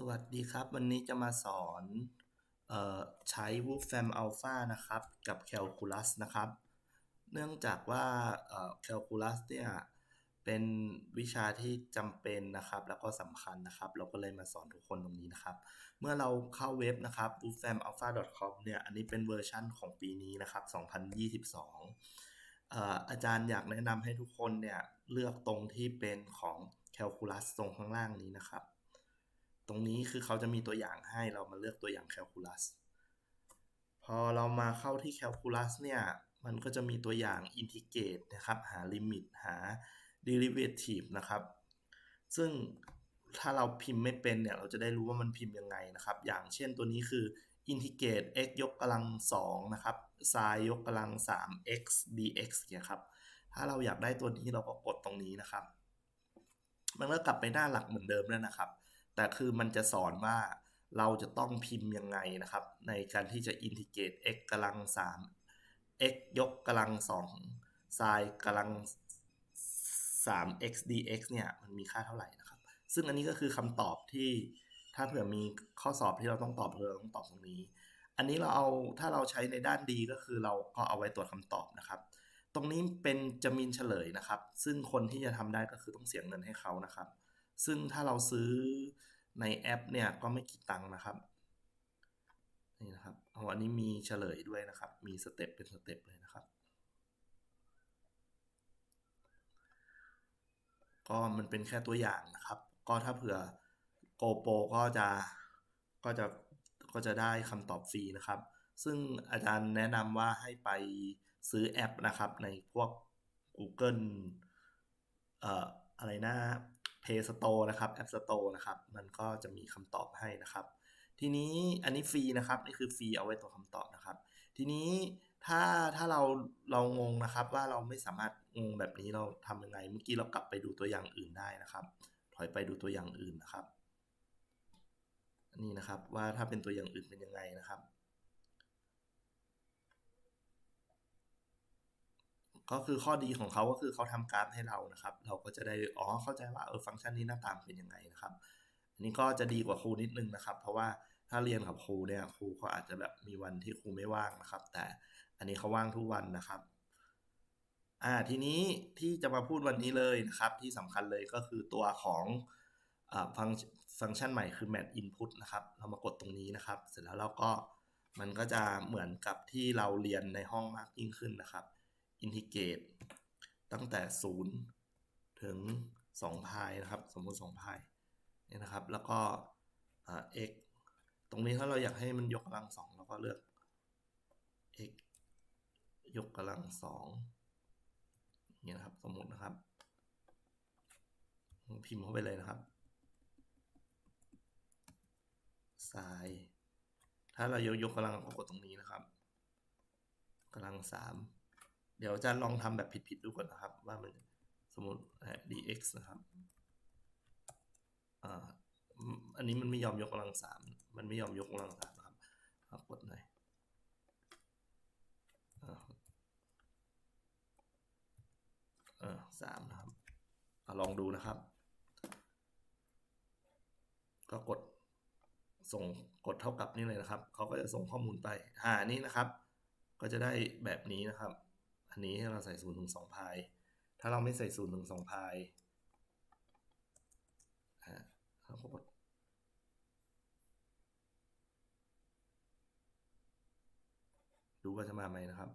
สวัสดีครับ วันนี้จะมาสอนออใช้ Wolfram Alpha นะครับ กับ Calculus นะครับ เนื่องจากว่า Calculus เนี่ยเป็นวิชาที่จำเป็นนะครับ แล้วก็สำคัญนะครับ เราก็เลยมาสอนทุกคนตรงนี้นะครับ เมื่อเราเข้าเว็บนะครับ wolframalpha.com เนี่ยอันนี้เป็นเวอร์ชั่นของปีนี้นะครับ 2022เอ่ออาจารย์อยากแนะนำให้ทุกคนเนี่ยเลือกตรงที่เป็นของ Calculus ตรงข้างล่างนี้นะครับ ตรงนี้คือเขาจะมีตัวอย่างให้เรามาเลือกตัวอย่าง Calculus พอเรามาเข้าที่ Calculus เนี่ย มันก็จะมีตัวอย่าง Integrate นะครับ หา Limit หา Derivative นะครับ ซึ่งถ้าเราพิมพ์ไม่เป็นเนี่ย เราจะได้รู้ว่ามันพิมพ์ยังไงนะครับ อย่างเช่นตัวนี้คือ Integrate x ยกกำลัง2นะครับ sin ยกกำลัง 3 x dx เนี่ยครับ ถ้าเราอยากได้ตัวนี้เราก็กดตรงนี้นะครับ มันก็กลับไปหน้าหลักเหมือนเดิมแล้วนะครับ แต่คือมันจะสอนว่าเราจะต้องพิมพ์ยังไงนะครับ ในการที่จะ integrate x กำลัง 3 x ยกกำลัง2 sin กำลัง 3 x dx เนี่ยมันมีค่าเท่าไหร่นะครับ ซึ่งอันนี้ก็คือคำตอบที่ถ้าเผื่อมีข้อสอบที่เราต้องตอบเราต้องตอบตรงนี้ อันนี้เราเอาถ้าเราใช้ในด้านดีก็คือเราก็เอาไว้ตรวจคำตอบนะครับ ตรงนี้เป็นจะมินเฉลยนะครับ ซึ่งคนที่จะทำได้ก็คือต้องเสียเงินให้เขานะครับ ซึ่งถ้าเราซื้อในแอปเนี่ยก็ไม่คิดตังค์นะครับนี่นะครับเอาอันนี้มีเฉลยด้วยนะครับ มีสเต็ปเป็นสเต็ปเลยนะครับ ก็มันเป็นแค่ตัวอย่างนะครับ ก็ถ้าเผื่อโกโปก็จะก็จะก็จะได้คำตอบฟรีนะครับ ซึ่งอาจารย์แนะนำว่าให้ไปซื้อแอปนะครับในพวก Google เอ่ออะไรนะ Play Store นะครับ App Store นะครับ มันก็จะมีคำตอบให้นะครับ ทีนี้อันนี้ฟรีนะครับ นี่คือฟรีเอาไว้ตัวคำตอบนะครับ ทีนี้ถ้าถ้าเราเรางงนะครับว่าเราไม่สามารถงงแบบนี้เราทำยังไง เมื่อกี้เรากลับไปดูตัวอย่างอื่นได้นะครับ ถอยไปดูตัวอย่างอื่นนะครับนี่นะครับว่าถ้าเป็นตัวอย่างอื่นเป็นยังไงนะครับ ก็คือข้อดีของเขาก็คือเขาทำกราฟให้เรานะครับ เราก็จะได้อ๋อเข้าใจว่าเออฟังก์ชันนี้หน้าตามเป็นยังไงนะครับ อันนี้ก็จะดีกว่าครูนิดนึงนะครับ เพราะว่าถ้าเรียนกับครูเนี่ยครูเขาอาจจะแบบมีวันที่ครูไม่ว่างนะครับ แต่อันนี้เขาว่างทุกวันนะครับอ่าทีนี้ที่จะมาพูดวันนี้เลยนะครับ ที่สำคัญเลยก็คือตัวของอฟังฟังก์ชันใหม่คือ match input นะครับ เรามากดตรงนี้นะครับ เสร็จแล้วเราก็มันก็จะเหมือนกับที่เราเรียนในห้องมากยิ่งขึ้นนะครับ integrate ตั้งแต่ 0 ถึง2พายนะครับ สมมุติ2พายเนี่ยนะครับ แล้วก็ x ตรงนี้ถ้าเราอยากให้มันยกกำลังสองเราก็เลือก x ยกกำลังสองเงี้ยนะครับ สมมตินะครับ พิมพ์เข้าไปเลยนะครับ sin ถ้าเรายกยกกำลังก็กดตรงนี้นะครับกำลังสาม เดี๋ยวอาจะลองทำแบบผิดๆดูก่อนนะครับ ว่ามันสมมติ dx นะครับอ่าอันนี้มันไม่ยอมยกกำลังสามมันไม่ยอมยกกำลังสามนะครับกดหน่อยสามนะครับอลองดูนะครับ ก็กดส่งกดเท่ากับนี่เลยนะครับ เขาก็จะส่งข้อมูลไปอ่านี่นะครับ ก็จะได้แบบนี้นะครับ อันนี้ให้เราใส่ศูนย์ถึงสองพาย ถ้าเราไม่ใส่ศูนย์ถึงสองพายอ่าเราก็กดดูว่าจะมาไหมนะครับ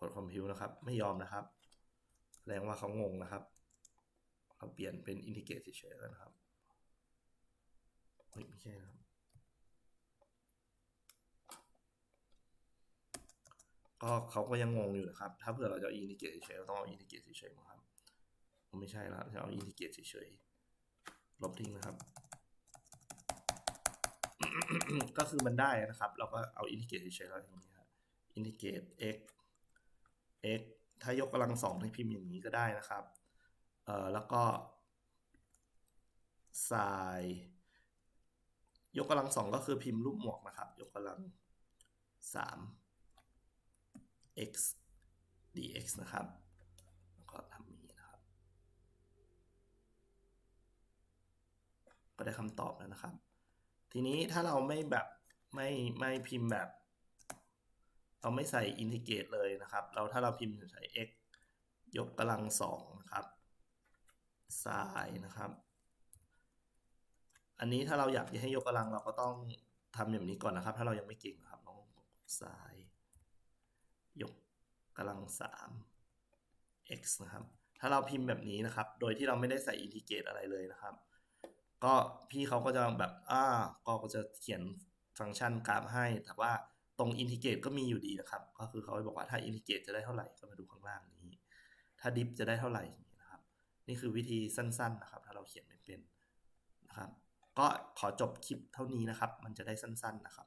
กดคอมพิวนะครับ ไม่ยอมนะครับ แสดงว่าเขางงนะครับ เราเปลี่ยนเป็นอินทิเกรตเฉยๆแล้วนะครับไม่ใช่นะครับ ก็เขาก็ยังงงอยู่นะครับ ถ้าเผื่อเราจะอินทิเกรตเฉยๆเราต้องเอาอินทิเกรตเฉยๆนะครับไม่ใช่แล้วจะเอาอินทิเกรตเฉยๆลบทิ้งนะครับ ก็คือมันได้นะครับ เราก็เอาอินทิเกรตเฉยๆแล้วอย่างนี้ครับอินทิเกรต x x ถ้ายกกำลังสองให้พิมพ์อย่างนี้ก็ได้นะครับ เอ่อแล้วก็ sin ยกกำลังสองก็คือพิมพ์รูปหมวกนะครับ ยกกำลังสาม x dx นะครับ แล้วก็ทำนี้นะครับ ก็ได้คำตอบแล้วนะครับ ทีนี้ถ้าเราไม่แบบไม่ไม่พิมพ์แบบ เราไม่ใส่อินทิเกรตเลยนะครับ เราถ้าเราพิมพ์ใส่ x ยกกำลังสองนะครับ sin นะครับ อันนี้ถ้าเราอยากจะให้ยกกำลังเราก็ต้องทำแบบนี้ก่อนนะครับ ถ้าเรายังไม่เก่งนะครับต้องสาย ยกกำลังสาม x นะครับ ถ้าเราพิมพ์แบบนี้นะครับ โดยที่เราไม่ได้ใส่อินทิเกรตอะไรเลยนะครับ ก็พี่เขาก็จะแบบอ่าก็จะเขียนฟังก์ชันกราฟให้ แต่ว่าตรงอินทิเกรตก็มีอยู่ดีนะครับ ก็คือเขาบอกว่าถ้าอินทิเกรตจะได้เท่าไหร่ ก็มาดูข้างล่างนี้ ถ้าดิฟจะได้เท่าไหร่นะครับ นี่คือวิธีสั้นๆนะครับ ถ้าเราเขียนไม่เป็นนะครับ ก็ขอจบคลิปเท่านี้นะครับ มันจะได้สั้นๆนะครับ